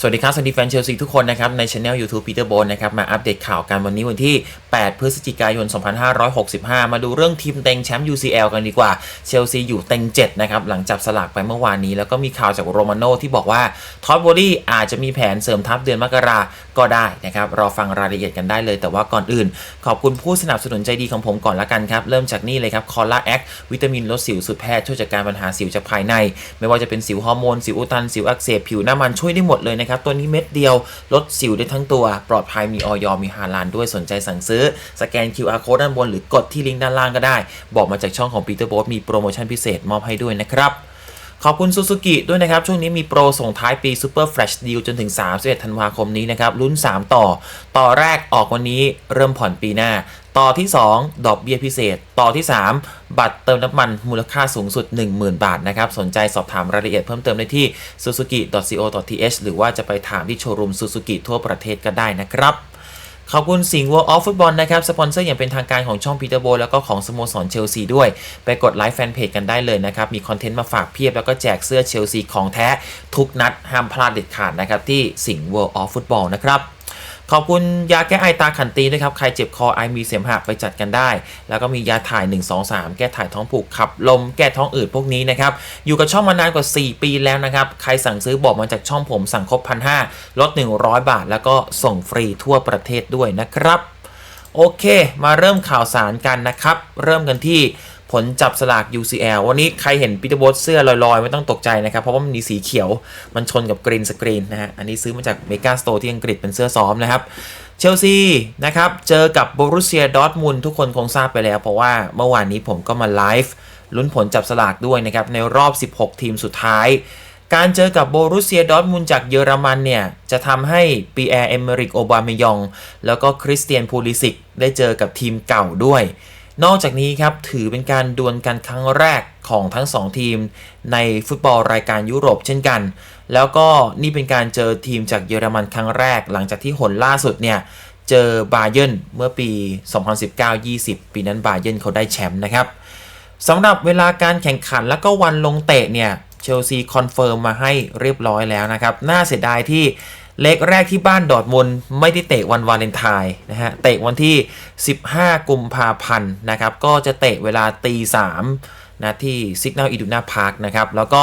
สวัสดีครับ สวัสดีแฟนเชลซีทุกคนนะครับ ในช anel YouTube Peter b o n นะครับ มาอัปเดตข่าวกันวันนี้วันที่ 8 พฤศจิกายน 2565 มาดูเรื่องทีมเต็งแชมป์ UCL กันดีกว่า เชลซีอยู่เต็ง 7 นะครับ หลังจับสลากไปเมื่อวานนี้ แล้วก็มีข่าวจากโรมาโน่ที่บอกว่าท็อตบอดี้อาจจะมีแผนเสริมทัพเดือนมกราก็ได้นะครับ รอฟังรายละเอียดกันได้เลย แต่ว่าก่อนอื่น ขอบคุณผู้สนับสนุนใจดีของผมก่อนละกันครับ เริ่มจากนี่เลยครับ คอล่าแอควิตามินลดสิวสุดแพทย์ช่วยจัดการปัญหาสิวจากภายใน ไม่ว่าจะเป็นสิวฮอร์โมน สิวอุดตัน สิวอักเสบ ผิวหน้ามันช่วยได้หมดเลยนะครับ ตัวนี้เม็ดเดียวลดสิวได้ทั้งตัว ปลอดภัยมีออยมีฮาลานด้วยสนใจสั่งซื้อ สแกน QR code ด้านบนหรือกดที่ลิงก์ด้านล่างก็ได้ บอกมาจากช่องของ Peter b o s มีโปรโมชั่นพิเศษมอบให้ด้วยนะครับขอบคุณซูซูกิด้วยนะครับ ช่วงนี้มีโปรส่งท้ายปี Super Flash Deal จนถึง 31 ธันวาคมนี้นะครับลุ้น 3 ต่อ ต่อแรกออกวันนี้เริ่มผ่อนปีหน้า ต่อที่ 2 ดอกเบี้ยพิเศษ ต่อที่ 3 บัตรเติมน้ำมันมูลค่าสูงสุด 10,000 บาทนะครับ สนใจสอบถามรายละเอียดเพิ่มเติมได้ที่ suzuki.co.th หรือว่าจะไปถามที่โชว์รูมซูซูกิทั่วประเทศก็ได้นะครับขอบคุณสิงห์ World of Football นะครับ สปอนเซอร์อย่างเป็นทางการของช่องปีเตอร์โบแล้วก็ของสโมสรเชลซีด้วย ไปกดไลค์แฟนเพจกันได้เลยนะครับ มีคอนเทนต์มาฝากเพียบแล้วก็แจกเสื้อเชลซีของแท้ ทุกนัดห้ามพลาดเด็ดขาดนะครับ ที่สิงห์ World of Football นะครับ ขอบคุณยาแก้ไอตาขันตีด้วยครับ ใครเจ็บคอไอมีเสมหะไปจัดกันได้ แล้วก็มียาถ่าย 1 2 3 แก้ถ่ายท้องผูกขับลมแก้ท้องอืดพวกนี้นะครับ อยู่กับช่องมานานกว่า 4 ปีแล้วนะครับ ใครสั่งซื้อบอกมาจากช่องผมสั่งครบพันห้าลด 100 บาท แล้วก็ส่งฟรีทั่วประเทศด้วยนะครับ โอเค มาเริ่มข่าวสารกันนะครับ เริ่มกันที่ ลจับสลาก UCL วันนี้ใครเห็นปีเตอร์โบสเสื้อลอยๆ ไม่ต้องตกใจนะครับ เพราะว่ามันมีสีเขียวมันชนกับกรีนสกรีนนะฮะ อันนี้ซื้อมาจากเมกาสโตร์ที่อังกฤษเป็นเสื้อซ้อมนะครับ เชลซีนะครับ เจอกับบรุเซียดอร์ทมุนทุกคนคงทราบไปแล้ว เพราะว่าเมื่อวานนี้ผมก็มาไลฟ์ลุ้นผลจับสลากด้วยนะครับ ในรอบ 16 ทีมสุดท้าย การเจอกับโบรุเซียดอร์ทมุนจากเยอรมันเนี่ย จะทำให้ปีแอร์เอเมริกโอบามายอง แล้วก็คริสเตียนพูลิสิกได้เจอกับทีมเก่าด้วย นอกจากนี้ครับถือเป็นการดวลกันครั้งแรกของทั้ง 2 ทีม ในฟุตบอลรายการยุโรปเช่นกัน แล้วก็นี่เป็นการเจอทีมจากเยอรมันครั้งแรก หลังจากที่หนล่าสุดเนี่ยเจอบาเยิร์นเมื่อปี 2019-20 ปีนั้นบาเยิร์นเขาได้แชมป์นะครับสำหรับเวลาการแข่งขันแล้วก็วันลงเตะเนี่ยเชลซีคอนเฟิร์มมาให้เรียบร้อยแล้วนะครับ น่าเสียดายที่ เลกแรกที่บ้านดอร์ทมุนไม่ได้เตะวันวาเลนไทน์นะฮะ เตะวันที่ 15 กุมภาพันธ์นะครับ ก็จะเตะเวลาตี3นะที่ Signal Iduna Park นะครับ แล้วก็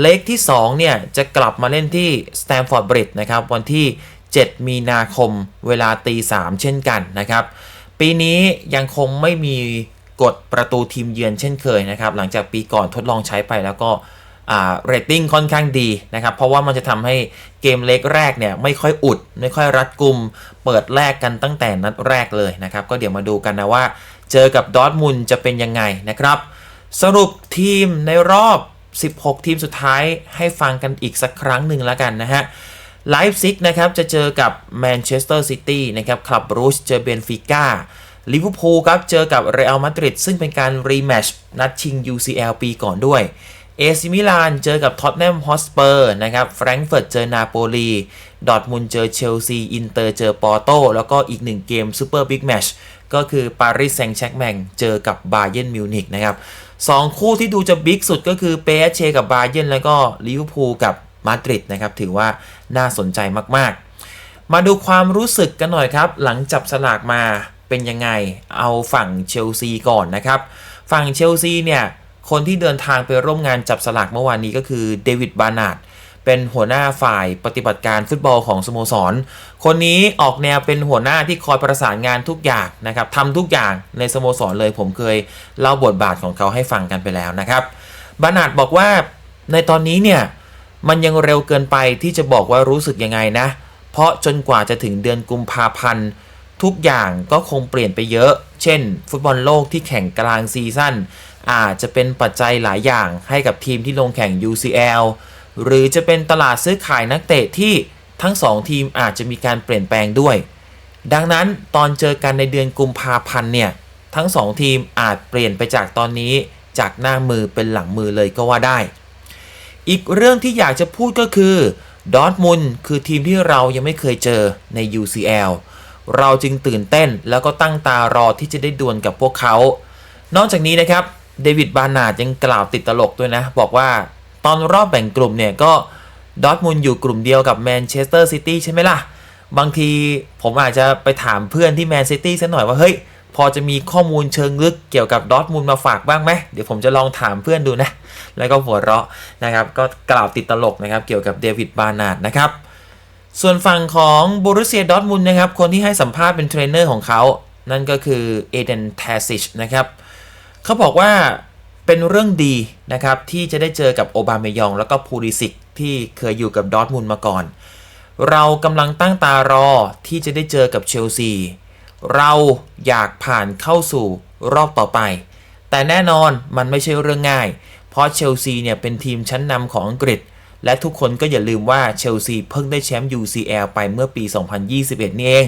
เลกที่ 2 เนี่ย จะกลับมาเล่นที่ Stamford Bridge นะครับ วันที่ 7 มีนาคมเวลาตี3เช่นกันนะครับ ปีนี้ยังคงไม่มีกฎประตูทีมเยือนเช่นเคยนะครับ หลังจากปีก่อนทดลองใช้ไปแล้วก็ เรตติ้งค่อนข้างดีนะครับ เพราะว่ามันจะทำให้เกมเล็กแรกเนี่ยไม่ค่อยอุด ไม่ค่อยรัดกุม เปิดแรกกันตั้งแต่นัดแรกเลยนะครับ ก็เดี๋ยวมาดูกันนะว่า เจอกับดอทมุนจะเป็นยังไงนะครับ สรุปทีมในรอบ 16 ทีมสุดท้ายให้ฟังกันอีกสักครั้งหนึ่งแล้วกันนะฮะไลฟ์ซิกนะครับจะเจอกับแมนเชสเตอร์ซิตี้นะครับคลับรูชเจอเบนฟิก้าลิเวอร์พูลครับเจอกับเรอัลมาดริดซึ่งเป็นการรีแมชนัดชิง UCL ปีก่อนด้วย เอซิมิลานเจอกับท็อตแนมฮอสเปอร์นะครับแฟรงก์เฟิร์ตเจอนาโปลีดอร์ทมุนเจอเชลซีอินเตอร์เจอปอร์โตแล้วก็อีกหนึ่งเกมซูเปอร์บิ๊กแมชก็คือปารีสแซงต์แชร์กแมงเจอกับบาเย r n นมิวนิกนะครับสองคู่ที่ดูจะบิ๊กสุดก็คือเปเชกับบาเย r n แล้วก็ลิเวอร์พูลกับมาดริดนะครับถือว่าน่าสนใจมากๆ มาดูความรู้สึกกันหน่อยครับ หลังจับสลากมาเป็นยังไง เอาฝั่งเชลซีก่อนนะครับ ฝั่งเชลซีเนี่ย คนที่เดินทางไปร่วมงานจับสลากเมื่อวานนี้ก็คือเดวิดบานาดเป็นหัวหน้าฝ่ายปฏิบัติการฟุตบอลของสโมสร คนนี้ออกแนวเป็นหัวหน้าที่คอยประสานงานทุกอย่างนะครับทำทุกอย่างในสโมสรเลยผมเคยเล่าบทบาทของเขาให้ฟังกันไปแล้วนะครับบานาดบอกว่าในตอนนี้เนี่ยมันยังเร็วเกินไปที่จะบอกว่ารู้สึกยังไงนะ เพราะจนกว่าจะถึงเดือนกุมภาพันธ์ทุกอย่างก็คงเปลี่ยนไปเยอะ เช่น ฟุตบอลโลกที่แข่งกลางซีซั่น อาจจะเป็นปัจจัยหลายอย่างให้กับทีมที่ลงแข่ง UCL หรือจะเป็นตลาดซื้อขายนักเตะที่ทั้งสองทีมอาจจะมีการเปลี่ยนแปลงด้วย ดังนั้นตอนเจอกันในเดือนกุมภาพันธ์เนี่ย ทั้งสองทีมอาจเปลี่ยนไปจากตอนนี้จากหน้ามือเป็นหลังมือเลยก็ว่าได้ อีกเรื่องที่อยากจะพูดก็คือดอทมุนคือทีมที่เรายังไม่เคยเจอใน UCL เราจึงตื่นเต้นแล้วก็ตั้งตารอที่จะได้ดวลกับพวกเขา นอกจากนี้นะครับ เดวิดบานาร์ดยังกล่าวติดตลกด้วยนะ บอกว่าตอนรอบแบ่งกลุ่มเนี่ยก็ดอทมุนอยู่กลุ่มเดียวกับแมนเชสเตอร์ซิตี้ใช่ไหมล่ะ บางทีผมอาจจะไปถามเพื่อนที่แมนซิตี้สักหน่อยว่า เฮ้ย พอจะมีข้อมูลเชิงลึกเกี่ยวกับดอทมุนมาฝากบ้างไหมเดี๋ยวผมจะลองถามเพื่อนดูนะ แล้วก็หัวเราะนะครับ ก็กล่าวติดตลกนะครับเกี่ยวกับเดวิดบานาร์ดนะครับ ส่วนฝั่งของบรูเซียดอทมุนนะครับ คนที่ให้สัมภาษณ์เป็นเทรนเนอร์ของเขา นั่นก็คือเอเดนเทซิชนะครับ เขาบอกว่าเป็นเรื่องดีนะครับ ที่จะได้เจอกับโอบามายองแล้วก็พูริสิกที่เคยอยู่กับดอทมุนด์มาก่อน เรากำลังตั้งตารอที่จะได้เจอกับเชลซี เราอยากผ่านเข้าสู่รอบต่อไป แต่แน่นอนมันไม่ใช่เรื่องง่าย เพราะเชลซีเนี่ยเป็นทีมชั้นนำของอังกฤษ และทุกคนก็อย่าลืมว่าเชลซีเพิ่งได้แชมป์ UCL ไปเมื่อปี 2021 นี่เอง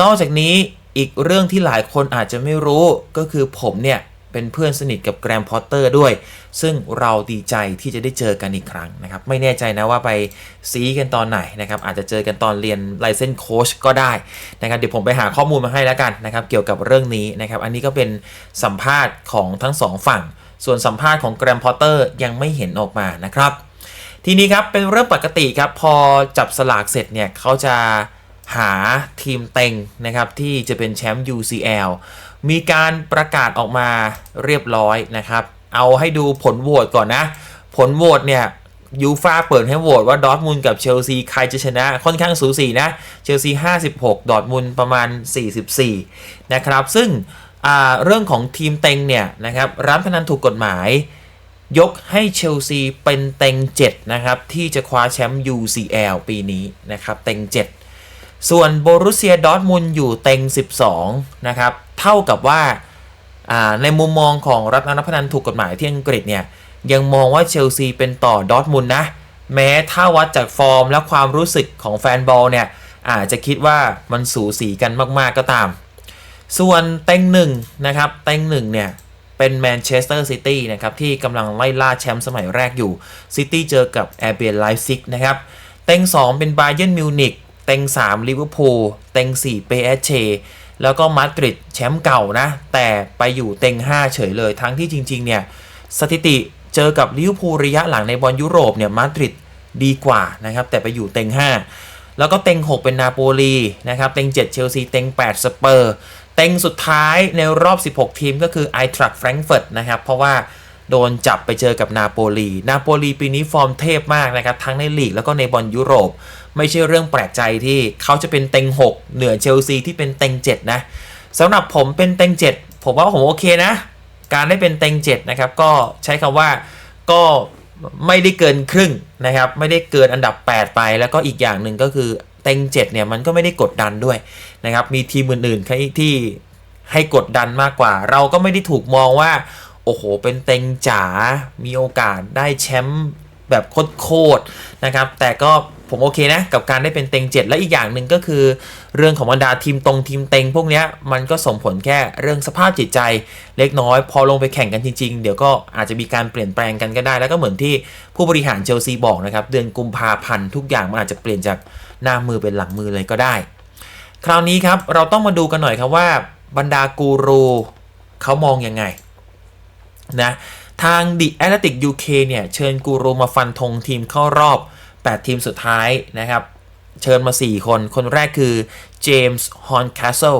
นอกจากนี้อีกเรื่องที่หลายคนอาจจะไม่รู้ก็คือผมเนี่ย เป็นเพื่อนสนิทกับแกรมพอตเตอร์ด้วย ซึ่งเราดีใจที่จะได้เจอกันอีกครั้งนะครับ ไม่แน่ใจนะว่าไปซีกันตอนไหนนะครับ อาจจะเจอกันตอนเรียนไลเซนโค้ชก็ได้นะครับ เดี๋ยวผมไปหาข้อมูลมาให้แล้วกันนะครับ เกี่ยวกับเรื่องนี้นะครับ อันนี้ก็เป็นสัมภาษณ์ของทั้งสองฝั่ง ส่วนสัมภาษณ์ของแกรมพอตเตอร์ยังไม่เห็นออกมานะครับ ทีนี้ครับเป็นเรื่องปกติครับ พอจับสลากเสร็จเนี่ยเขาจะหาทีมเต็งนะครับที่จะเป็นแชมป์ UCL มีการประกาศออกมาเรียบร้อยนะครับ เอาให้ดูผลโหวตก่อนนะ ผลโหวตเนี่ยยูฟาเปิดให้โหวตว่าดอร์ทมุนกับเชลซีใครจะชนะค่อนข้างสูสีนะ เชลซี 56 ดอร์ทมุนประมาณ 44 นะครับ ซึ่งเรื่องของทีมเต็งเนี่ยนะครับร้านพนันถูกกฎหมาย ยกให้เชลซีเป็นเต็ง 7 นะครับ ที่จะคว้าแชมป์ UCL ปีนี้นะครับ เต็ง 7 ส่วนโบรุเซียดอร์ทมุนอยู่เต็ง 12 นะครับ เท่ากับว่าในมุมมองของรัฐนักพนันถูกกฎหมายที่อังกฤษเนี่ยยังมองว่าเชลซีเป็นต่อดอทมุนนะ แม้ถ้าวัดจากฟอร์มและความรู้สึกของแฟนบอลเนี่ยอาจจะคิดว่ามันสูสีกันมากๆก็ตาม ส่วนเต็งหนึ่งนะครับเต็งหนึ่งเนี่ยเป็นแมนเชสเตอร์ซิตี้นะครับที่กำลังไล่ล่าแชมป์สมัยแรกอยู่ซิตี้เจอกับแอร์เบียนไลฟ์ซิกนะครับเต็ง 2 เป็นไบเยนมิวนิกเต็ง 3 ลิเวอร์พูลเต็ง 4 เปเอเช แล้วก็มาดริดแชมป์เก่านะ แต่ไปอยู่เต็ง 5 เฉยเลย ทั้งที่จริง ๆ เนี่ย สถิติเจอกับลิเวอร์พูลระยะหลังในบอลยุโรปเนี่ยมาดริดดีกว่านะครับ แต่ไปอยู่เต็ง 5 แล้วก็เต็ง 6 เป็นนาโปลีนะครับเต็ง 7 เชลซีเต็ง 8 สเปอร์ เต็งสุดท้ายในรอบ 16 ทีมก็คือไอทรัคแฟรงก์เฟิร์ตนะครับเพราะว่าโดนจับไปเจอกับนาโปลี นาโปลีปีนี้ฟอร์มเทพมากนะครับทั้งในลีกแล้วก็ในบอลยุโรป ไม่ใช่เรื่องแปลกใจที่เขาจะเป็นเต็ง 6 เหนือเชลซีที่เป็นเต็ง 7 นะสำหรับผมเป็นเต็ง 7 ผมว่าผมโอเคนะ การได้เป็นเต็ง 7 นะครับ ก็ใช้คำว่าก็ไม่ได้เกินครึ่งนะครับ ไม่ได้เกินอันดับ 8 ไปแล้วก็อีกอย่างหนึ่งก็คือเต็ง 7 เนี่ยมันก็ไม่ได้กดดันด้วยนะครับ มีทีมอื่นๆที่ที่ให้กดดันมากกว่า เราก็ไม่ได้ถูกมองว่าโอ้โห เป็นเต็งจ๋า มีโอกาสได้แชมป์แบบโคตรๆนะครับ แต่ก็ ผมโอเคนะกับการได้เป็นเต็ง 7 และอีกอย่างหนึ่งก็คือ เรื่องของบรรดาทีมตรงทีมเต็ง พวกนี้มันก็ส่งผลแค่เรื่องสภาพจิตใจเล็กน้อย พอลงไปแข่งกันจริง ๆ เดี๋ยวก็อาจจะมีการเปลี่ยนแปลงกันก็ได้ แล้วก็เหมือนที่ผู้บริหารเชลซีบอกนะครับ เดือนกุมภาพันธ์ทุกอย่างมันอาจจะเปลี่ยนจากหน้ามือเป็นหลังมือเลยก็ได้ คราวนี้ครับเราต้องมาดูกันหน่อยครับว่า บรรดากูรูเขามองยังไงนะทาง The Athletic UK เนี่ยเชิญกูรูมาฟันธงทีมเข้ารอบ 8 ทีมสุดท้ายนะครับ เชิญมา 4 คน คนแรกคือเจมส์ฮอนคาสเซิล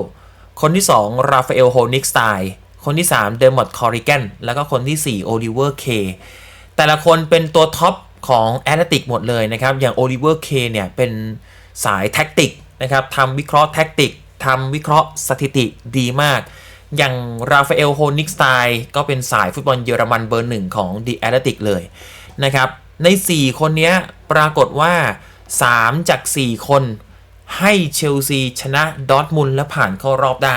คนที่ 2 ราฟาเอลโฮนิกสไตน์คนที่ 3 เดอร์มอดคอริแกนแล้วก็คนที่ 4 โอลิเวอร์เค แต่ละคนเป็นตัวท็อปของแอตเลติกหมดเลยนะครับ อย่างโอลิเวอร์เคเนี่ย เป็นสายแท็กติกนะครับทำวิเคราะห์แท็กติกทำวิเคราะห์สถิติดีมาก อย่างราฟาเอลโฮนิกสไตน์ก็เป็นสายฟุตบอลเยอรมันเบอร์หนึ่งของ The Athletic เลยนะครับ ใน 4 คนนี้ปรากฏว่า 3 จาก 4 คน ให้เชลซีชนะดอทมุนด์และผ่านเข้ารอบได้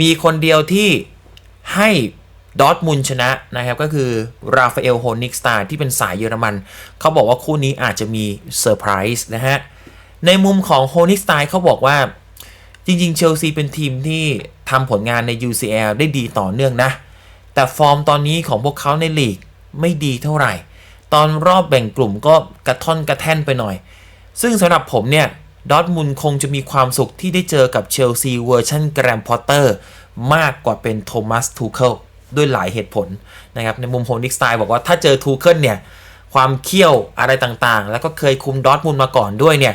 มีคนเดียวที่ให้ดอทมุนด์ชนะนะครับก็คือราฟาเอลโฮนิกสไตน์ที่เป็นสายเยอรมัน เขาบอกว่าคู่นี้อาจจะมีเซอร์ไพรส์นะฮะ ในมุมของโฮนิกสไตน์เขาบอกว่าจริงๆเชลซีเป็นทีมที่ทำผลงานใน UCL ได้ดีต่อเนื่องนะ แต่ฟอร์มตอนนี้ของพวกเขาในลีกไม่ดีเท่าไหร่ ตอนรอบแบ่งกลุ่มก็กระท่อนกระแท่นไปหน่อย ซึ่งสำหรับผมเนี่ยดอทมุนคงจะมีความสุขที่ได้เจอกับเชลซีเวอร์ชันแกรมพอตเตอร์มากกว่าเป็นโทมัสทูเคิลด้วยหลายเหตุผลนะครับในมุมโฮนิกสไตล์บอกว่าถ้าเจอทูเคิลเนี่ย ความเขี้ยวอะไรต่างๆ แล้วก็เคยคุมดอทมุนมาก่อนด้วยเนี่ย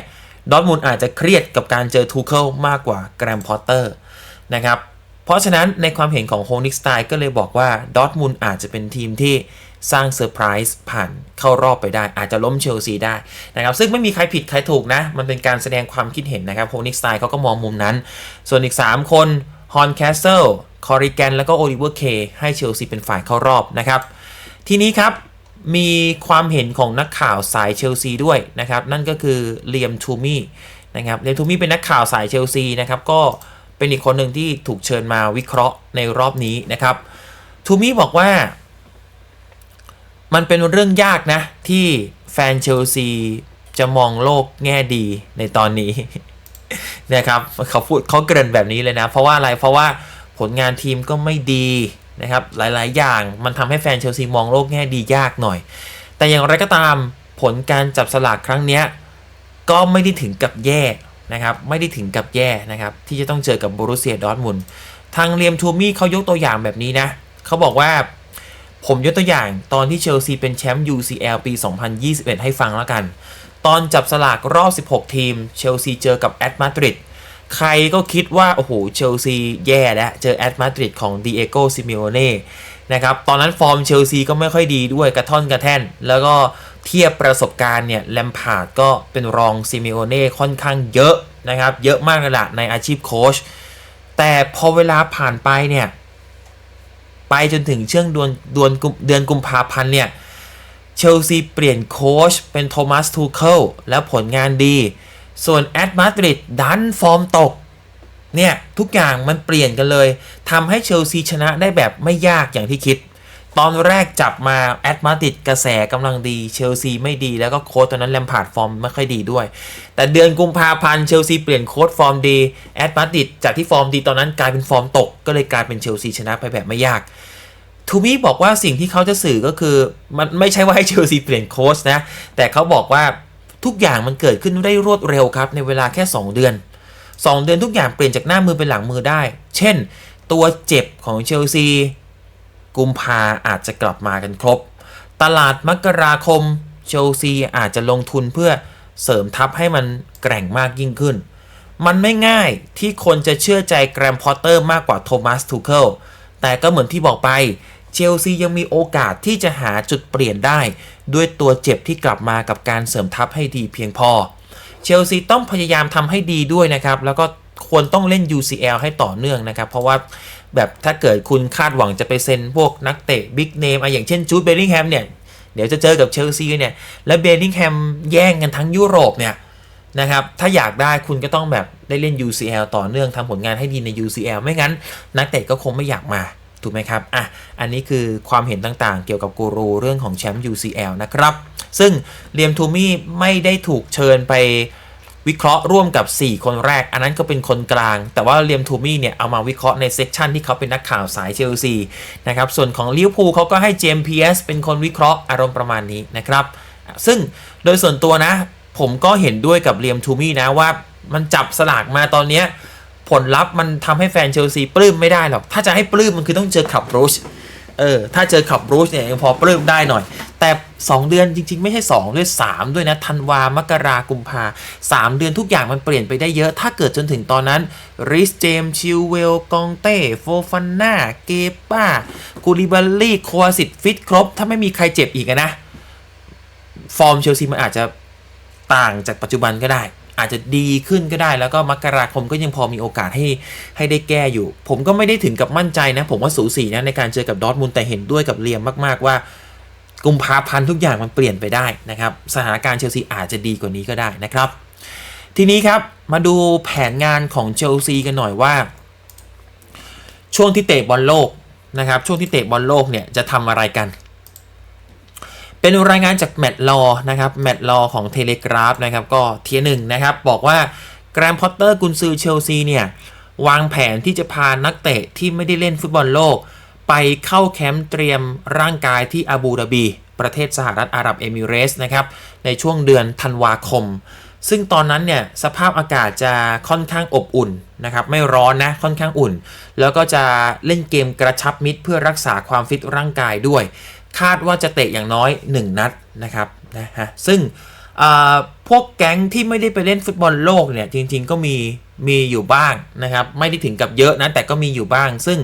ดอทมุนอาจจะเครียดกับการเจอทูเคิลมากกว่าแกรมพอตเตอร์นะครับเพราะฉะนั้นในความเห็นของโฮนิกสไตล์ก็เลยบอกว่าดอทมุนอาจจะเป็นทีมที่ สร้างเซอร์ไพรส์ผ่านเข้ารอบไปได้ อาจจะล้มเชลซีได้นะครับซึ่งไม่มีใครผิดใครถูกนะ มันเป็นการแสดงความคิดเห็นนะครับโฮนิกสไตล์เขาก็มองมุมนั้น ส่วนอีก 3 คนฮอนแคสเซิลคอริแกนแล้วก็โอลิเวอร์เคให้เชลซีเป็นฝ่ายเข้ารอบนะครับ ทีนี้ครับมีความเห็นของนักข่าวสายเชลซีด้วยนะครับ นั่นก็คือเลียมทูมี่นะครับเลียมทูมี่เป็นนักข่าวสายเชลซีนะครับก็เป็นอีกคนหนึ่งที่ถูกเชิญมาวิเคราะห์ในรอบนี้นะครับทูมี่บอกว่า มันเป็นเรื่องยากนะ ที่แฟนเชลซีจะมองโลกแง่ดีในตอนนี้นะครับเขาพูดเขาเกริ่นแบบนี้เลยนะ เพราะว่าอะไรเพราะว่าผลงานทีมก็ไม่ดีนะครับหลายๆ อย่างมันทำให้แฟนเชลซีมองโลกแง่ดียากหน่อย แต่อย่างไรก็ตามผลการจับสลากครั้งนี้ก็ไม่ได้ถึงกับแย่นะครับไม่ได้ถึงกับแย่นะครับที่จะต้องเจอกับโบรุเซียดอร์ทมุนทางเลียมทูมี่เขายกตัวอย่างแบบนี้นะเขาบอกว่า ผมยกตัวอย่างตอนที่เชลซีเป็นแชมป์ UCL ปี 2021 ให้ฟังแล้วกัน ตอนจับสลากรอบ 16 ทีม เชลซีเจอกับแอตมาดริดใครก็คิดว่า โอ้โห เชลซีแย่แล้ว เจอแอตมาดริดของดีเอโกซิมิโอเน่นะครับ ตอนนั้นฟอร์มเชลซีก็ไม่ค่อยดีด้วยกระท่อนกระแท่น แล้วก็เทียบประสบการณ์เนี่ยแลมพาร์ดก็เป็นรองซิมิโอเน่ค่อนข้างเยอะนะครับ เยอะมากเลยละในอาชีพโค้ชแต่พอเวลาผ่านไปเนี่ย ไปจนถึงเชื่องเดือนดวนกุมเดือนกุมภาพันธ์เนี่ยเชลซีเปลี่ยนโค้ชเป็นโทมัสทูเคิลแล้วผลงานดี ส่วนแอตมาดริดดันฟอร์มตกเนี่ย ทุกอย่างมันเปลี่ยนกันเลยทำให้เชลซีชนะได้แบบไม่ยากอย่างที่คิด ตอนแรกจับมาแอตมาดริดกระแสกำลังดีเชลซีไม่ดีแล้วก็โค้ชตอนนั้นแลมพาร์ดฟอร์มไม่ค่อยดีด้วย แต่เดือนกุมภาพันธ์เชลซีเปลี่ยนโค้ชฟอร์มดีแอตมาดริดจากที่ฟอร์มดีตอนนั้นกลายเป็นฟอร์มตก ก็เลยกลายเป็นเชลซีชนะไปแบบไม่ยากทูมี่บอกว่าสิ่งที่เขาจะสื่อก็คือมันไม่ใช่ว่าให้เชลซีเปลี่ยนโค้ชนะ แต่เขาบอกว่าทุกอย่างมันเกิดขึ้นได้รวดเร็วครับ ในเวลาแค่ 2 เดือน 2 เดือนทุกอย่างเปลี่ยนจากหน้ามือเป็นหลังมือได้ เช่น ตัวเจ็บของเชลซี กุมภาอาจจะกลับมากันครบ ตลาดมกราคมเชลซีอาจจะลงทุนเพื่อเสริมทัพให้มันแกร่งมากยิ่งขึ้น มันไม่ง่ายที่คนจะเชื่อใจแกรมพอตเตอร์มากกว่าโทมัสทูเคิลแต่ก็เหมือนที่บอกไปเชลซียังมีโอกาสที่จะหาจุดเปลี่ยนได้ ด้วยตัวเจ็บที่กลับมากับการเสริมทัพให้ดีเพียงพอ เชลซีต้องพยายามทำให้ดีด้วยนะครับ แล้วก็ควรต้องเล่น UCL ให้ต่อเนื่องนะครับ เพราะว่า แบบถ้าเกิดคุณคาดหวังจะไปเซ็นพวกนักเตะบิ๊กเนมอะอย่างเช่นจูดเบลลิงแฮมเนี่ย เดี๋ยวจะเจอกับเชลซีเนี่ย แล้วเบลลิงแฮมแย่งกันทั้งยุโรปเนี่ยนะครับ ถ้าอยากได้คุณก็ต้องแบบได้เล่น UCL ต่อเนื่องทำผลงานให้ดีใน UCL ไม่งั้น นักเตะก็คงไม่อยากมา ถูกไหมครับ อะ อันนี้คือความเห็นต่างๆ เกี่ยวกับกูรูเรื่องของแชมป์ UCL นะครับ ซึ่งเลียมทูมี่ไม่ได้ถูกเชิญไป วิเคราะห์ร่วมกับ 4 คนแรก อันนั้นก็เป็นคนกลาง แต่ว่าเลียมทูมี่เนี่ยเอามาวิเคราะห์ในเซกชันที่เขาเป็นนักข่าวสายเชลซีนะครับ ส่วนของลิเวอร์พูลเขาก็ให้เจมพีเอสเป็นคนวิเคราะห์อารมณ์ประมาณนี้นะครับ ซึ่งโดยส่วนตัวนะ ผมก็เห็นด้วยกับเลียมทูมี่นะว่ามันจับสลากมาตอนเนี้ยผลลัพธ์มันทำให้แฟนเชลซีปลื้มไม่ได้หรอก ถ้าจะให้ปลื้มมันคือต้องเจอขับรูช เออ ถ้าเจอขับรูชเนี่ยยังพอปลื้มได้หน่อย แต่ 2 เดือนจริง ๆ ไม่ใช่ 2 ด้วย 3 ด้วยนะธันวามกรากุมภาสามเดือนทุกอย่างมันเปลี่ยนไปได้เยอะ ถ้าเกิดจนถึงตอนนั้นริสเจมชิลเวลกองเต้โฟฟาน่าเกป้ากูริบาลี่โควาสิตฟิตครบ ถ้าไม่มีใครเจ็บอีกนะ ฟอร์มเชลซีมันอาจจะต่างจากปัจจุบันก็ได้ อาจจะดีขึ้นก็ได้ แล้วก็มกราคมก็ยังพอมีโอกาสให้ให้ได้แก้อยู่ ผมก็ไม่ได้ถึงกับมั่นใจนะ ผมว่าสูสีนะในการเจอกับดอทมุนด์แต่เห็นด้วยกับเลียมมาก ๆว่ากุมภาพันธ์ทุกอย่างมันเปลี่ยนไปได้นะครับสถานการณ์เชลซีอาจจะดีกว่านี้ก็ได้นะครับ ทีนี้ครับมาดูแผนงานของเชลซีกันหน่อยว่า ช่วงที่เตะบอลโลกนะครับช่วงที่เตะบอลโลกเนี่ยจะทำอะไรกัน เป็นรายงานจากแมตต์ลอนะครับแมตลอของเทเลกราฟนะครับก็เทียหนึ่งนะครับ บอกว่าแกรมพอตเตอร์กุนซือเชลซีเนี่ยวางแผนที่จะพานักเตะที่ไม่ได้เล่นฟุตบอลโลก ไปเข้าแคมป์เตรียมร่างกายที่อาบูดาบี ประเทศสหรัฐอาหรับเอมิเรส์นะครับในช่วงเดือนธันวาคม ซึ่งตอนนั้นเนี่ยสภาพอากาศจะค่อนข้างอบอุ่นนะครับไม่ร้อนนะค่อนข้างอุ่น แล้วก็จะเล่นเกมกระชับมิตรเพื่อรักษาความฟิตร่างกายด้วย คาดว่าจะเตะอย่างน้อย 1 นัดนะครับนะฮะซึ่งพวกแก๊งที่ไม่ได้ไปเล่นฟุตบอลโลกเนี่ยจริงๆก็มีมีอยู่บ้างนะครับไม่ได้ถึงกับเยอะนะแต่ก็มีอยู่บ้าง ซึ่ง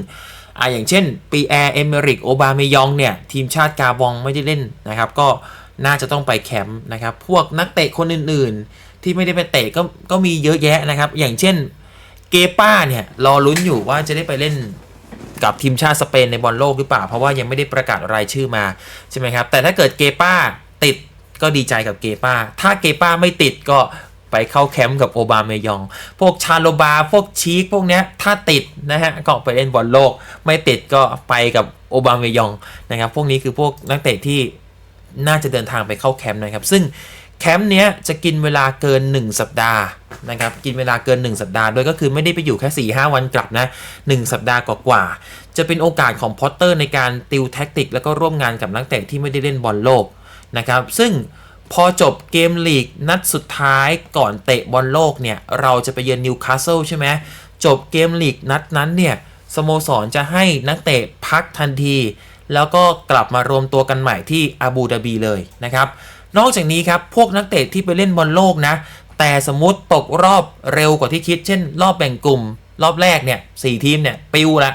ออย่างเช่นปีแอร์เอเมริกโอบาเมยองเนี่ยทีมชาติกาบองไม่ได้เล่นนะครับ ก็น่าจะต้องไปแคมป์นะครับ พวกนักเตะคนอื่นๆ ที่ไม่ได้ไปเตะก็ก็มีเยอะแยะนะครับ อย่างเช่นเกป้าเนี่ยรอลุ้นอยู่ว่าจะได้ไปเล่น กับทีมชาติสเปนในบอลโลกหรือเปล่า เพราะว่ายังไม่ได้ประกาศรายชื่อมาใช่ไหมครับ แต่ถ้าเกิดเกป้าติดก็ดีใจกับเกป้า ถ้าเกป้าไม่ติดก็ไปเข้าแคมป์กับโอบาเมยอง พวกชาโลบา พวกชีคพวกเนี้ย ถ้าติดนะฮะ ก็ไปเล่นบอลโลก ไม่ติดก็ไปกับโอบาเมยองนะครับ พวกนี้คือพวกนักเตะที่น่าจะเดินทางไปเข้าแคมป์นะครับ ซึ่ง แคมป์เนี้ยจะกินเวลาเกิน 1 สัปดาห์นะครับกินเวลาเกิน 1 สัปดาห์โดยก็คือไม่ได้ไปอยู่แค่ 4-5 วันกลับนะ 1 สัปดาห์กว่าๆจะเป็นโอกาสของพอตเตอร์ในการติวแท็กติก แล้วก็ร่วมงานกับนักเตะที่ไม่ได้เล่นบอลโลกนะครับซึ่งพอจบเกมลีกนัดสุดท้ายก่อนเตะบอลโลกเนี่ย เราจะไปเยือนนิวคาสเซิลใช่ไหมจบเกมลีกนัดนั้นเนี่ย สโมสรจะให้นักเตะพักทันที แล้วก็กลับมารวมตัวกันใหม่ที่อาบูดาบีเลยนะครับ นอกจากนี้ครับพวกนักเตะที่ไปเล่นบอลโลกนะ แต่สมมติตกรอบเร็วกว่าที่คิด เช่น รอบแบ่งกลุ่ม รอบแรกเนี่ยสทีมเนี่ยปิวละ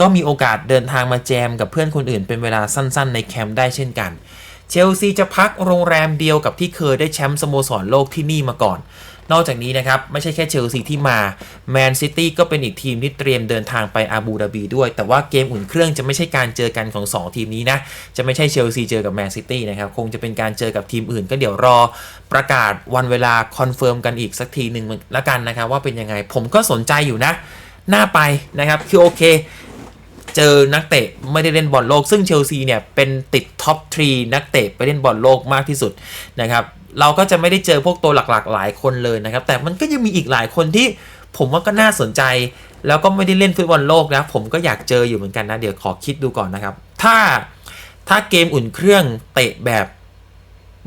ก็มีโอกาสเดินทางมาแจมกับเพื่อนคนอื่นเป็นเวลาสั้นๆ ในแคมป์ได้เช่นกัน เชลซีจะพักโรงแรมเดียวกับที่เคยได้แชมป์สโมสรโลกที่นี่มาก่อน นอกจากนี้นะครับ ไม่ใช่แค่เชลซีที่มาแมนซิตี้ก็เป็นอีกทีมที่เตรียมเดินทางไปอาบูดาบีด้วย แต่ว่าเกมอุ่นเครื่องจะไม่ใช่การเจอกันของ 2 ทีมนี้นะ จะไม่ใช่เชลซีเจอกับแมนซิตี้นะครับ คงจะเป็นการเจอกับทีมอื่น ก็เดี๋ยวรอประกาศวันเวลาคอนเฟิร์มกันอีกสักทีหนึ่งละกันนะครับว่าเป็นยังไงผมก็สนใจอยู่นะน่าไปนะครับคือโอเคเจอนักเตะไม่ได้เล่นบอลโลก ซึ่งเชลซีเนี่ยเป็นติดท็อปทรีนักเตะไปเล่นบอลโลกมากที่สุดนะครับ เราก็จะไม่ได้เจอพวกตัวหลักๆ หลายคนเลยนะครับ แต่มันก็ยังมีอีกหลายคนที่ผมว่าก็น่าสนใจ แล้วก็ไม่ได้เล่นฟุตบอลโลกนะผมก็อยากเจออยู่เหมือนกันนะ เดี๋ยวขอคิดดูก่อนนะครับ ถ้าถ้าเกมอุ่นเครื่องเตะแบบ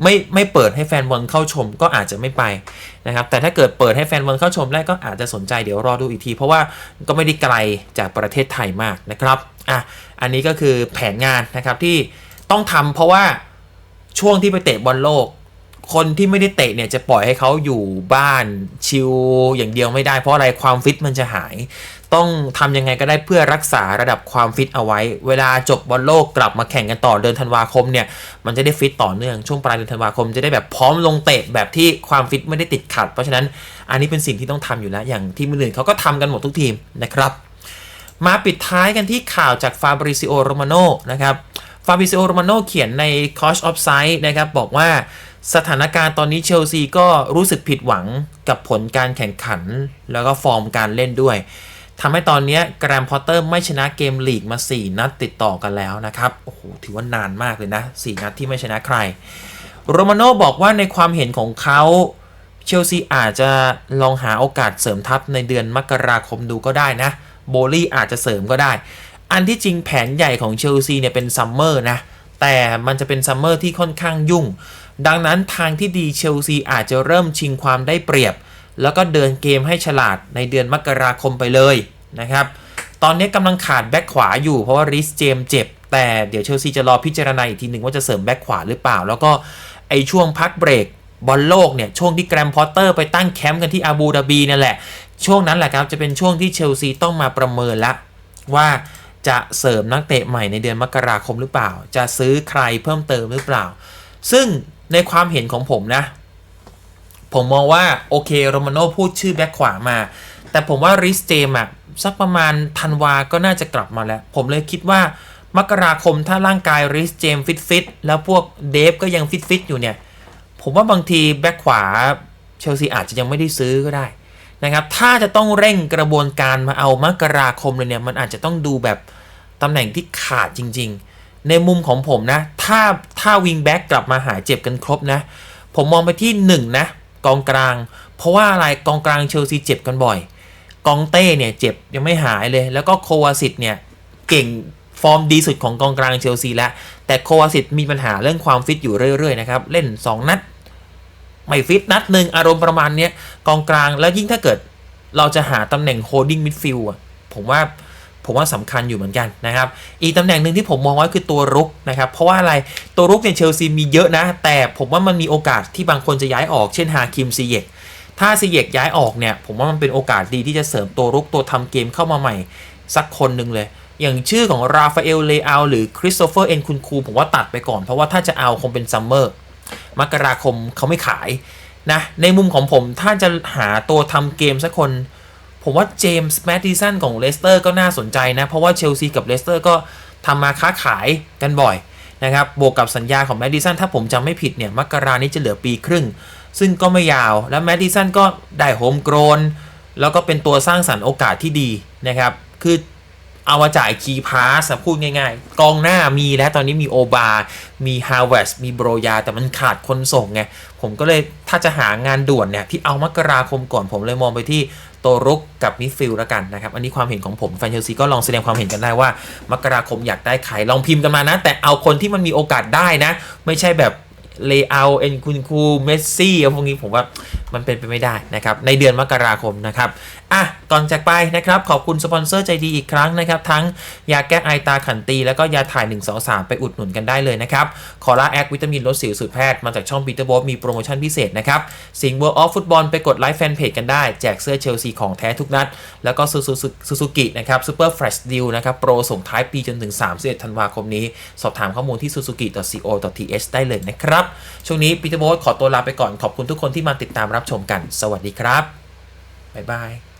ไม่ไม่เปิดให้แฟนบอลเข้าชมก็อาจจะไม่ไปนะครับแต่ถ้าเกิดเปิดให้แฟนบอลเข้าชมได้ก็อาจจะสนใจเดี๋ยวรอดูอีกที เพราะว่าก็ไม่ได้ไกลจากประเทศไทยมากนะครับอะอันนี้ก็คือแผนงานนะครับที่ต้องทำเพราะว่าช่วงที่ไปเตะบอลโลก คนที่ไม่ได้เตะเนี่ยจะปล่อยให้เขาอยู่บ้านชิลอย่างเดียวไม่ได้ เพราะอะไรความฟิตมันจะหาย ต้องทำยังไงก็ได้เพื่อรักษาระดับความฟิตเอาไว้ เวลาจบบอลโลกกลับมาแข่งกันต่อเดือนธันวาคมเนี่ยมันจะได้ฟิตต่อเนื่องช่วงปลายเดือนธันวาคมจะได้แบบพร้อมลงเตะแบบที่ความฟิตไม่ได้ติดขัด เพราะฉะนั้นอันนี้เป็นสิ่งที่ต้องทำอยู่แล้ว อย่างทีมอื่นเขาก็ทำกันหมดทุกทีมนะครับ มาปิดท้ายกันที่ข่าวจากฟาบริซิโอโรมาโนนะครับฟาบริซิโอโรมาโนเขียนใน c o ช of Sight นะครับบอกว่า สถานการณ์ตอนนี้เชลซีก็รู้สึกผิดหวังกับผลการแข่งขัน แล้วก็ฟอร์มการเล่นด้วยทำให้ตอนนี้แกรมพอตเตอร์ไม่ชนะเกมลีกมา 4 นัดติดต่อกันแล้วนะครับ โอ้โห ถือว่านานมากเลยนะ 4 นัดที่ไม่ชนะใคร โรมาโนบอกว่าในความเห็นของเขาเชลซีอาจจะลองหาโอกาสเสริมทัพในเดือนมกราคมดูก็ได้นะ โบลี่อาจจะเสริมก็ได้ อันที่จริงแผนใหญ่ของเชลซีเนี่ยเป็นซัมเมอร์นะ แต่มันจะเป็นซัมเมอร์ที่ค่อนข้างยุ่ง ดังนั้นทางที่ดีเชลซีอาจจะเริ่มชิงความได้เปรียบ แล้วก็เดินเกมให้ฉลาดในเดือนมกราคมไปเลยนะครับ ตอนนี้กำลังขาดแบ็คขวาอยู่เพราะว่าริสเจมเจ็บ แต่เดี๋ยวเชลซีจะรอพิจารณาอีกทีหนึ่งว่าจะเสริมแบ็คขวาหรือเปล่า แล้วก็ไอช่วงพักเบรกบอลโลกเนี่ยช่วงที่แกรมพอตเตอร์ไปตั้งแคมป์กันที่อาบูดาบีนั่นแหละ ช่วงนั้นแหละครับจะเป็นช่วงที่เชลซีต้องมาประเมินละว่า จะเสริมนักเตะใหม่ในเดือนมกราคมหรือเปล่า จะซื้อใครเพิ่มเติมหรือเปล่า ซึ่งในความเห็นของผมนะ ผมมองว่า โอเคโรมาโน่พูดชื่อแบ็คขวามา แต่ผมว่าริสเจมอะสักประมาณธันวาก็น่าจะกลับมาแล้ว ผมเลยคิดว่ามกราคมถ้าร่างกายริสเจมฟิตฟิตแล้วพวกเดฟก็ยังฟิตฟิตอยู่เนี่ย ผมว่าบางทีแบ็คขวาเชลซีอาจจะยังไม่ได้ซื้อก็ได้นะครับ ถ้าจะต้องเร่งกระบวนการมาเอามกราคมเลยเนี่ย มันอาจจะต้องดูแบบ ตำแหน่งที่ขาดจริง ๆ ในมุมของผมนะ ถ้าถ้าวิงแบ็กกลับมาหายเจ็บกันครบนะ ผมมองไปที่1นนะกองกลาง เพราะว่าอะไรกองกลางเชลซีเจ็บกันบ่อย กองเต้เนี่ยเจ็บยังไม่หายเลย แล้วก็โควาสิตเนี่ยเก่งฟอร์มดีสุดของกองกลางเชลซีแล้ว แต่โควาสิตมีปัญหาเรื่องความฟิตอยู่เรื่อยๆนะครับเล่น 2 นัดไม่ฟิตนัดหนึ่งอารมณ์ประมาณนี้กองกลางแล้วยิ่งถ้าเกิดเราจะหาตำแหน่งโฮดดิ้งมิดฟิลด์ผมว่า ผมว่าสำคัญอยู่เหมือนกันนะครับ อีกตำแหน่งหนึ่งที่ผมมองไว้คือตัวรุกนะครับ เพราะว่าอะไรตัวรุกเนี่ยเชลซีมีเยอะนะ แต่ผมว่ามันมีโอกาสที่บางคนจะย้ายออกเช่นฮาคิมซีเยกถ้าซีเยกย้ายออกเนี่ย ผมว่ามันเป็นโอกาสดีที่จะเสริมตัวรุกตัวทำเกมเข้ามาใหม่ สักคนหนึ่งเลย อย่างชื่อของราฟาเอลเลอาหรือคริสโตเฟอร์เอ็นคุณคูผมว่าตัดไปก่อน เพราะว่าถ้าจะเอาคงเป็นซัมเมอร์มกราคมเขาไม่ขายนะในมุมของผมถ้าจะหาตัวทำเกมสักคน ผมว่าเจมส์แมดดิสันของเลสเตอร์ก็น่าสนใจนะ เพราะว่าเชลซีกับเลสเตอร์ก็ทำมาค้าขายกันบ่อยนะครับ บวกกับสัญญาของแมดดิสันถ้าผมจำไม่ผิดเนี่ยมกรานี้จะเหลือปีครึ่ง ซึ่งก็ไม่ยาว แล้วแมดดิสันก็ได้โฮมโกรนแล้วก็เป็นตัวสร้างสรรค์โอกาสที่ดีนะครับ คือ เอามาจ่ายคีย์พาสพูดง่ายๆ กองหน้ามีแล้วตอนนี้มีโอบา มีฮาวเวสมีโบรยา แต่มันขาดคนส่งไง ผมก็เลยถ้าจะหางานด่วนเนี่ย ที่เอามกราคมก่อนผมเลยมองไปที่ตัวรุกกับมิดฟิลด์แล้วกันนะครับ อันนี้ความเห็นของผม แฟนเชลซีก็ลองแสดงความเห็นกันได้ว่า มกราคมอยากได้ใครลองพิมพ์กันมานะ แต่เอาคนที่มันมีโอกาสได้นะ ไม่ใช่แบบเลเอลเอ็นคุณคูเมสซี่พวกนี้ผมว่ามันเป็นไปไม่ได้นะครับในเดือนมกราคมนะครับ อะก่อนจากไปนะครับ ขอบคุณสปอนเซอร์ใจดีอีกครั้งนะครับ ทั้งยาแก้ไอตาขันตี แล้วก็ยาถ่าย 1 2 3 ไปอุดหนุนกันได้เลยนะครับคอร่าแอควิตามินลดสิวสูตรแพทย์ มาจากช่องปีเตอร์โบมีโปรโมชั่นพิเศษนะครับ สิงห์เวิร์ออฟฟุตบอลไปกดไลค์แฟนเพจกันได้ แจกเสื้อเชลซีของแท้ทุกนัด แล้วก็ซูซูกินะครับซูเปอร์แฟลชดิลนะครับโปรส่งท้ายปีจนถึง31ธันวาคมนี้ สอบถามข้อมูลที่ suzuki.co.th ได้เลยนะครับช่วงนี้ปีเตอร์โบขอตัวลาไปก่อนขอบคุณทุกคนที่มาติดตามรับชมกัน สวัสดีครับบ๊ายบาย